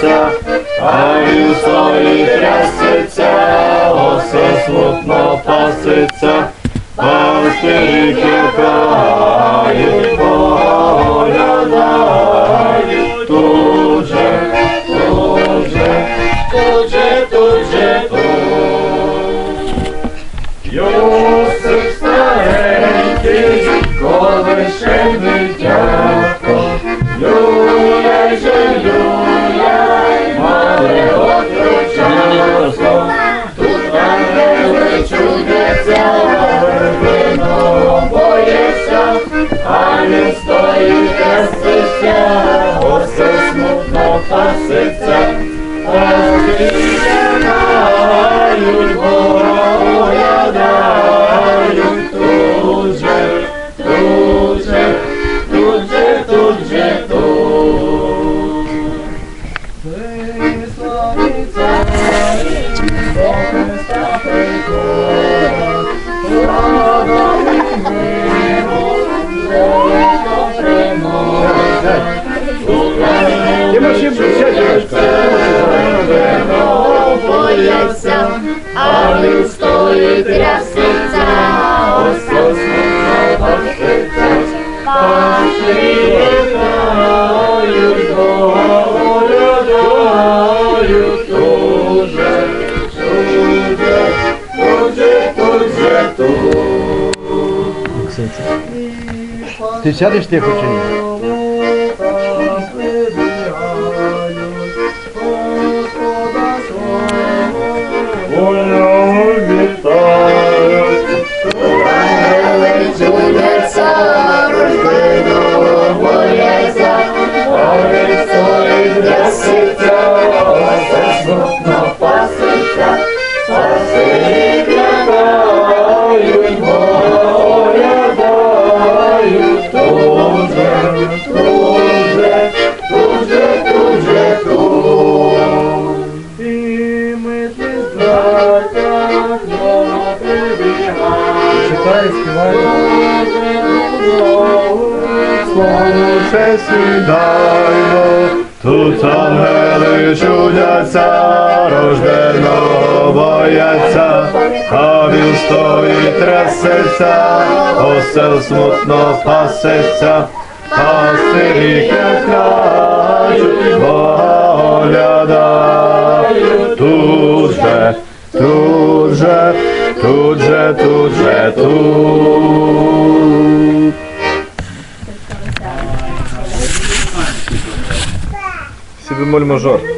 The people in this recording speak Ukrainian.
серця, а він в сові трясеться, осе смутно паситься, пастирі кілька. пасеться, Овідають, гора оглядають, тут же, тут же, тут же, тут же, тут. Висловіться, до Христа прихода, Радом і миром, Ти сядеш тихо чи ні? Чудеса Читає, співає. Славніше сідаймо, тут ангели чудяться, рожденого бояться, а він стоїть трясеться, осел смутно пасеться, пастирі кляють, тут же, тут же, тут же, тут. Бемоль мажор.